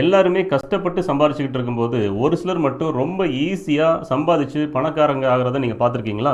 எல்லாருமே கஷ்டப்பட்டு சம்பாதிச்சுக்கிட்டு இருக்கும்போது ஒரு சிலர் மட்டும் ரொம்ப ஈஸியாக சம்பாதிச்சு பணக்காரங்க ஆகிறத நீங்கள் பார்த்துருக்கீங்களா?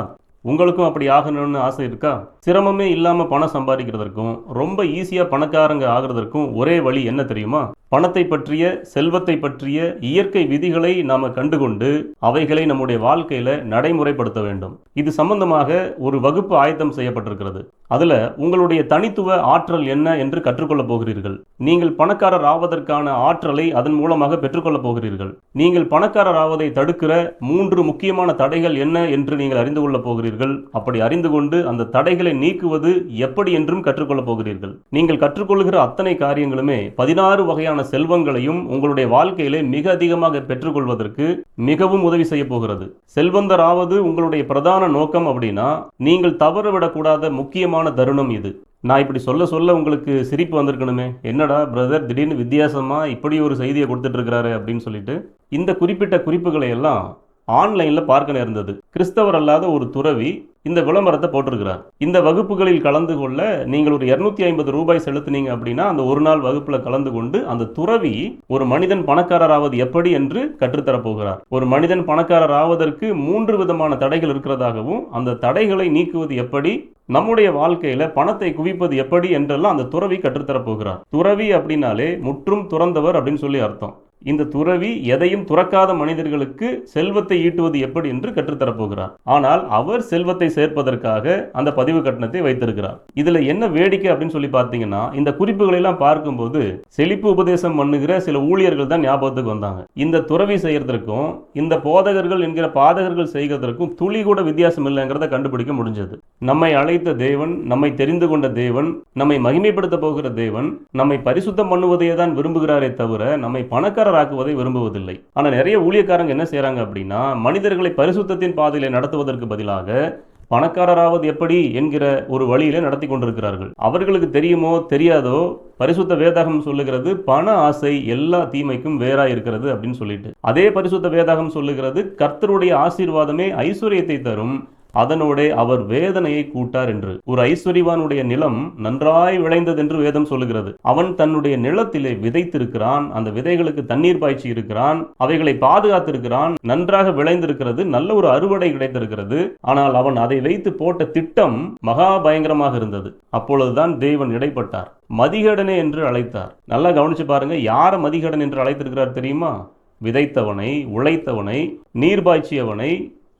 உங்களுக்கும் அப்படி ஆகணும்னு ஆசை இருக்கா? சிரமமே இல்லாமல் பணம் சம்பாதிக்கிறதற்கும் ரொம்ப ஈஸியாக பணக்காரங்க ஆகிறதற்கும் ஒரே வழி என்ன தெரியுமா? பணத்தை பற்றிய செல்வத்தை பற்றிய இயற்கை விதிகளை நாம் கண்டுகொண்டு அவைகளை நம்முடைய வாழ்க்கையில் நடைமுறைப்படுத்த வேண்டும். இது சம்பந்தமாக ஒரு வகுப்பு ஆயத்தம் செய்யப்பட்டிருக்கிறது. அதில் உங்களுடைய தனித்துவ ஆற்றல் என்ன என்று கற்றுக்கொள்ளப் போகிறீர்கள். நீங்கள் பணக்காரர் ஆவதற்கான ஆற்றலை அதன் மூலமாக பெற்றுக்கொள்ளப் போகிறீர்கள். நீங்கள் பணக்காரர் ஆவதை தடுக்கிற மூன்று முக்கியமான தடைகள் என்ன என்று நீங்கள் அறிந்து கொள்ளப் போகிறீர்கள். அப்படி அறிந்து கொண்டு அந்த தடைகளை நீக்குவது எப்படி என்றும் கற்றுக்கொள்ளப் போகிறீர்கள். நீங்கள் கற்றுக்கொள்கிற அத்தனை காரியங்களுமே பதினாறு வகையான செல்வங்களையும் உங்களுடைய வாழ்க்கையிலே மிக அதிகமாக பெற்றுக்கொள்வதற்கு மிகவும் உதவி செய்ய போகிறது. செல்வந்தராவது உங்களுடைய பிரதான நோக்கம் அப்படின்னா நீங்கள் தவறவிடக்கூடாத முக்கியமான தருணம் இது. நான் இப்படி சொல்ல சொல்ல உங்களுக்கு சிரிப்பு வந்திருக்கணுமே. என்னடா பிரதர் திடீர்னு வித்தியாசமா இப்படி ஒரு செய்தியை கொடுத்துட்டு இருக்கிறாரு அப்படின்னு சொல்லிட்டு இந்த குறிப்பிட்ட குறிப்புகளை எல்லாம் ஆன்லைன்ல பார்க்க நேர்ந்தது. கிறிஸ்தவர் அல்லாத ஒரு துறவி இந்த விளம்பரத்தை போட்டிருக்கிறார். இந்த வகுப்புகளில் கலந்து கொள்ள நீங்கள் ஒரு இருநூத்தி ஐம்பது ரூபாய் செலுத்துனீங்க அப்படின்னா அந்த ஒரு நாள் வகுப்புல கலந்து கொண்டு அந்த துறவி ஒரு மனிதன் பணக்காரர் ஆவது எப்படி என்று கற்றுத்தரப் போகிறார். ஒரு மனிதன் பணக்காரர் ஆவதற்கு மூன்று விதமான தடைகள் இருக்கிறதாகவும் அந்த தடைகளை நீக்குவது எப்படி நம்முடைய வாழ்க்கையில பணத்தை குவிப்பது எப்படி என்றெல்லாம் அந்த துறவி கற்றுத்தரப் போகிறார். துறவி அப்படின்னாலே முற்றும் துறந்தவர் அப்படின்னு சொல்லி அர்த்தம். இந்த துறவி எதையும் துறக்காத மனிதர்களுக்கு செல்வத்தை ஈட்டுவது எப்படி என்று கற்றுத்தரப்போகிறார். ஆனால் அவர் செல்வத்தை சேர்ப்பதற்காக அந்த பதிவு கட்டணத்தை வைத்திருக்கிறார். இதுல என்ன வேடிக்கை அப்படின்னு சொல்லி பார்த்தீங்கன்னா இந்த குறிப்புகளை எல்லாம் பார்க்கும்போது செழிப்பு உபதேசம் பண்ணுகிற சில ஊழியர்கள் தான் ஞாபகத்துக்கு வந்தாங்க. இந்த துறவி செய்யறதற்கும் இந்த போதகர்கள் என்கிற பாதகர்கள் செய்கிறதற்கும் துளி கூட வித்தியாசம் இல்லைங்கிறத கண்டுபிடிக்க முடிஞ்சது. நம்மை அழைத்த தேவன் நம்மை தெரிந்து கொண்ட தேவன் நம்மை மகிமைப்படுத்த போகிற தேவன் நம்மை பரிசுத்தம் பண்ணுவதையே தான் விரும்புகிறாரே தவிர நம்மை பணக்காரராக்குவதை விரும்புவதில்லை. ஆனால் நிறைய ஊழியக்காரங்க என்ன செய்கிறாங்க அப்படின்னா மனிதர்களை பரிசுத்தத்தின் பாதையில் நடத்துவதற்கு பதிலாக பணக்காரராவது எப்படி என்கிற ஒரு வழியில நடத்தி கொண்டிருக்கிறார்கள். அவர்களுக்கு தெரியுமோ தெரியாதோ பரிசுத்த வேதாகம் சொல்லுகிறது பண ஆசை எல்லா தீமைக்கும் வேறா இருக்கிறது அப்படின்னு சொல்லிட்டு. அதே பரிசுத்த வேதாகம் சொல்லுகிறது கர்த்தருடைய ஆசீர்வாதமே ஐஸ்வர்யத்தை தரும் அதனோடே அவர் வேதனையை கூட்டார் என்று. ஒரு ஐஸ்வரிவானுடைய நிலம் நன்றாய் விளைந்தது என்று வேதம் சொல்லுகிறது. அவன் தன்னுடைய நிலத்திலே விதைத்திருக்கிறான் அந்த விதைகளுக்கு தண்ணீர் பாய்ச்சி இருக்கிறான் அவைகளை பாதுகாத்திருக்கிறான் நன்றாக விளைந்திருக்கிறது நல்ல ஒரு அறுவடை கிடைத்திருக்கிறது. ஆனால் அவன் அதை வைத்து போட்ட திட்டம் மகா பயங்கரமாக இருந்தது. அப்பொழுதுதான் தேவன் இடைப்பட்டார். மதிகடனே என்று அழைத்தார். நல்லா கவனிச்சு பாருங்க யார மதிகடன் என்று அழைத்திருக்கிறார் தெரியுமா? விதைத்தவனை உழைத்தவனை நீர் பாய்ச்சியவனை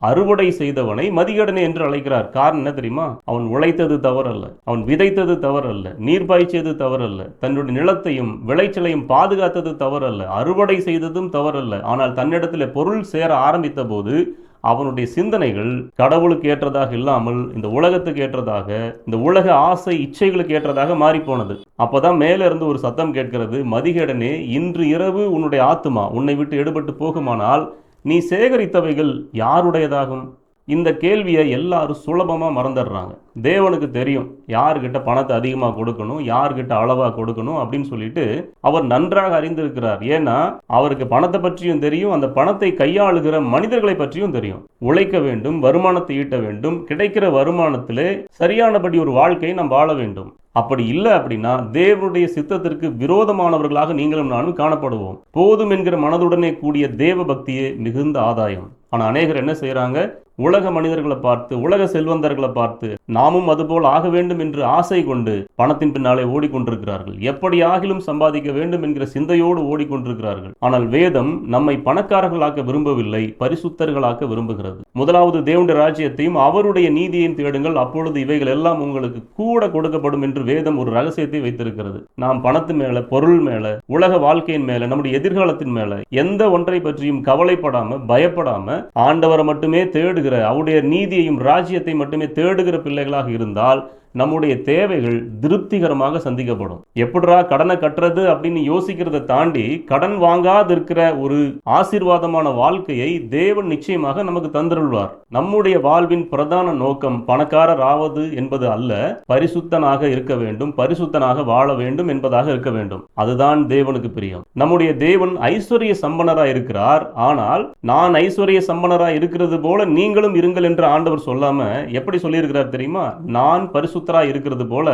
அறுவடை செய்தவனை மதிகடனே என்று அழைக்கிறார். காரணம் என்ன தெரியுமா? அவன் உழைத்தது தவறல்ல. அவன் விதைத்தது தவறல்ல. நீர் பாய்ச்சியது தவறல்ல. தன்னுடைய நிலத்தையும் விளைச்சலையும் பாதுகாத்தது தவறல்ல. அறுவடை செய்ததும் தவறல்ல. ஆனால் தன்னிடத்தில் பொருள் சேர ஆரம்பித்த போது அவனுடைய சிந்தனைகள் கடவுளுக்கு ஏற்றதாக இல்லாமல் இந்த உலகத்துக்கு ஏற்றதாக இந்த உலக ஆசை இச்சைகளுக்கு ஏற்றதாக மாறி போனது அப்பதான் மேல இருந்து ஒரு சத்தம் கேட்கிறது மதிகேடனே இன்று இரவு உன்னுடைய ஆத்துமா உன்னை விட்டு எடுபட்டு போகுமானால் நீ சேகரித்தவைகள் யாருடையதாகும்? இந்த கேள்வியை எல்லாரும் சுலபமாக மறந்துடுறாங்க. தேவனுக்கு தெரியும் யார்கிட்ட பணத்தை அதிகமாக கொடுக்கணும் யார்கிட்ட அளவாக கொடுக்கணும் அப்படின்னு சொல்லிட்டு அவர் நன்றாக அறிந்திருக்கிறார். ஏன்னா அவருக்கு பணத்தை பற்றியும் தெரியும் அந்த பணத்தை கையாளுகிற மனிதர்களை பற்றியும் தெரியும். உழைக்க வேண்டும் வருமானத்தை ஈட்ட வேண்டும் கிடைக்கிற வருமானத்திலே சரியானபடி ஒரு வாழ்க்கையை நாம் வாழ வேண்டும். அப்படி இல்லை அப்படின்னா தேவனுடைய சித்தத்திற்கு விரோதமானவர்களாக நீங்களும் நானும் காணப்படுவோம். போதும் என்கிற மனதுடனே கூடிய தேவ பக்தியே மிகுந்த ஆதாயம். ஆனால் அநேகர் என்ன செய்கிறாங்க உலக மனிதர்களை பார்த்து உலக செல்வந்தர்களை பார்த்து நாமும் அதுபோல் ஆக வேண்டும் என்று ஆசை கொண்டு பணத்தின் பின்னாலே ஓடிக்கொண்டிருக்கிறார்கள். எப்படி ஆகிலும் சம்பாதிக்க வேண்டும் என்கிற சிந்தையோடு ஓடிக்கொண்டிருக்கிறார்கள். ஆனால் வேதம் நம்மை பணக்காரர்களாக்க விரும்பவில்லை பரிசுத்தர்களாக்க விரும்புகிறது. முதலாவது தேவனுடைய ராஜ்யத்தையும் அவருடைய நீதியையும் தேடுங்கள். அப்பொழுது இவைகள் எல்லாம் உங்களுக்கு கூட கொடுக்கப்படும் என்று வேதம் ஒரு ரகசியத்தை வைத்திருக்கிறது. நாம் பணத்து மேல பொருள் மேல உலக வாழ்க்கையின் மேல நம்முடைய எதிர்காலத்தின் மேல எந்த ஒன்றை பற்றியும் கவலைப்படாம பயப்படாம ஆண்டவரை மட்டுமே தேடுகிற அவருடைய நீதியையும் ராஜ்யத்தை மட்டுமே தேடுகிற பிள்ளைகளாக இருந்தால் நம்முடைய தேவைகள் திருப்திகரமாக சந்திக்கப்படும். எப்படிரா கடனை கட்டுறது அப்படின்னு யோசிக்கிறத தாண்டி கடன் வாங்காது இருக்கிற ஒரு ஆசீர்வாதமான வாழ்க்கையை தேவன் நிச்சயமாக நமக்கு தந்திருள்வார். நம்முடைய வாழ்வின் பிரதான நோக்கம் பணக்காரர் ஆவது என்பது அல்ல பரிசுத்தனாக இருக்க வேண்டும் பரிசுத்தனாக வாழ வேண்டும் என்பதாக இருக்க வேண்டும். அதுதான் தேவனுக்கு பிரியம். நம்முடைய தேவன் ஐஸ்வர்ய சம்பனராய் இருக்கிறார். ஆனால் நான் ஐஸ்வர்ய சம்பனராய் இருக்கிறது போல நீங்களும் இருங்கள் என்று ஆண்டவர் சொல்லாம எப்படி சொல்லியிருக்கிறார் தெரியுமா? நான் பரிசுத்தராய் இருக்கிறது போல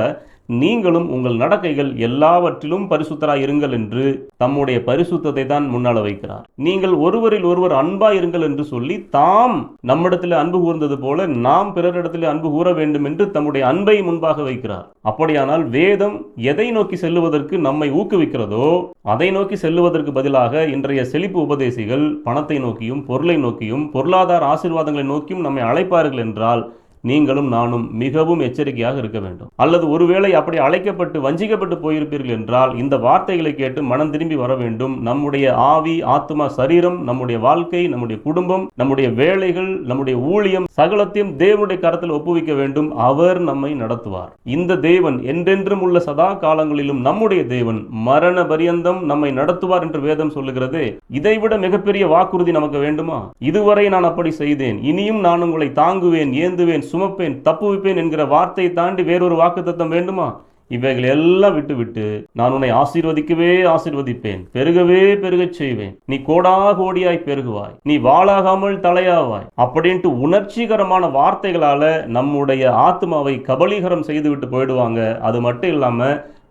நீங்களும் உங்கள் நடக்கைகள் எல்லாவற்றிலும் பரிசுத்தராய் இருங்கள் என்று தம்முடைய பரிசுத்தத்தை தான் முன்னால வைக்கிறார். நீங்கள் ஒருவரில் ஒருவர் அன்பா இருங்கள் என்று சொல்லி தாம் நம்மிடத்தில் அன்பு கூர்ந்தது போல நாம் பிறரிடத்தில் அன்பு கூற வேண்டும் என்று தம்முடைய அன்பை முன்பாக வைக்கிறார். அப்படியானால் வேதம் எதை நோக்கி செல்லுவதற்கு நம்மை ஊக்குவிக்கிறதோ அதை நோக்கி செல்லுவதற்கு பதிலாக இன்றைய செழிப்பு உபதேசிகள் பணத்தை நோக்கியும் பொருளை நோக்கியும் பொருளாதார ஆசீர்வாதங்களை நோக்கியும் நம்மை அழைப்பார்கள் என்றால் நீங்களும் நானும் மிகவும் எச்சரிக்கையாக இருக்க வேண்டும். அல்லது ஒருவேளை அப்படி அழைக்கப்பட்டு வஞ்சிக்கப்பட்டு போயிருப்பீர்கள் என்றால் இந்த வார்த்தைகளை கேட்டு மனம் திரும்பி வர வேண்டும். நம்முடைய ஆவி ஆத்மா சரீரம் நம்முடைய வாழ்க்கை நம்முடைய குடும்பம் நம்முடைய வேலைகள் நம்முடைய ஊழியம் சகலத்தையும் தேவனுடைய கரத்தில் ஒப்புவிக்க வேண்டும். அவர் நம்மை நடத்துவார். இந்த தேவன் என்றென்றும் உள்ள சதா காலங்களிலும் நம்முடைய தேவன் மரண பரியந்தம் நம்மை நடத்துவார் என்று வேதம் சொல்லுகிறது. இதைவிட மிகப்பெரிய வாக்குறுதி நமக்கு வேண்டுமா? இதுவரை நான் அப்படி செய்தேன். இனியும் நான் உங்களை தாங்குவேன் ஏந்துவேன் சுமப்பேன் தப்புவிப்பேன் என்கிற வார்த்தையை தாண்டி வேறொரு வாக்குத்தத்தம் வேண்டுமா? இவைகள் எல்லாம் விட்டு விட்டு நான் உன்னை ஆசீர்வதிக்கவே ஆசீர்வதிப்பேன் பெருகவே பெருகச் செய்வேன். நீ கோடா கோடியாய் பெருகுவாய் நீ வாழாகாமல் தலையாவாய் அப்படின்ட்டு உணர்ச்சிகரமான வார்த்தைகளால நம்முடைய ஆத்மாவை கபலீகரம் செய்துவிட்டு போயிடுவாங்க. அது மட்டும் இல்லாம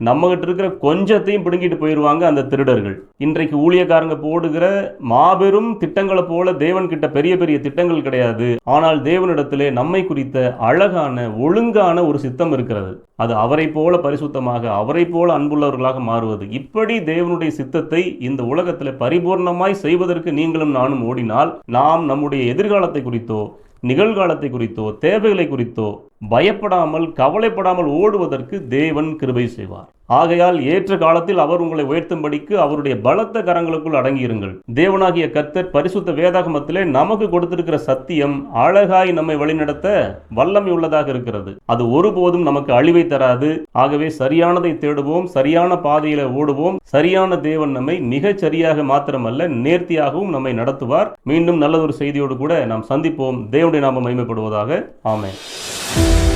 நம்மகிட்ட இருக்கிற கொஞ்சத்தையும் பிடுங்கிட்டு போயிடுவாங்க அந்த திருடர்கள். இன்றைக்கு ஊழியக்காரங்க போடுகிற மாபெரும் திட்டங்களை போல தேவன் கிட்ட பெரிய பெரிய திட்டங்கள் கிடையாது. ஆனால் தேவனிடத்திலே நம்மை குறித்த அழகான ஒழுங்கான ஒரு சித்தம் இருக்கிறது. அது அவரை போல பரிசுத்தமாக அவரை போல அன்புள்ளவர்களாக மாறுவது. இப்படி தேவனுடைய சித்தத்தை இந்த உலகத்தில் பரிபூர்ணமாய் செய்வதற்கு நீங்களும் நானும் ஓடினால் நாம் நம்முடைய எதிர்காலத்தை குறித்தோ நிகழ்காலத்தை குறித்தோ தேவைகளை குறித்தோ பயப்படாமல் கவலைப்படாமல் ஓடுவதற்கு தேவன் கிருபை செய்வார். ஆகையால் ஏற்ற காலத்தில் அவர் உங்களை உயர்த்தும்படிக்கு அவருடைய பலத்த கரங்களுக்குள் அடங்கியிருங்கள். தேவனாகிய கர்த்தர் பரிசுத்த வேதாகமத்திலே நமக்கு கொடுத்திருக்கிற சத்தியம் அழகாய் நம்மை வழிநடத்த வல்லமை உள்ளதாக இருக்கிறது. அது ஒருபோதும் நமக்கு அழிவை தராது. ஆகவே சரியானதை தேடுவோம் சரியான பாதையில ஓடுவோம். சரியான தேவன் நம்மை மிகச் சரியாக மாத்திரமல்ல நேர்த்தியாகவும் நம்மை நடத்துவார். மீண்டும் நல்லதொரு செய்தியோடு கூட நாம் சந்திப்போம். தேவனுடைய நாமம் மகிமைப்படுவதாக. Bye.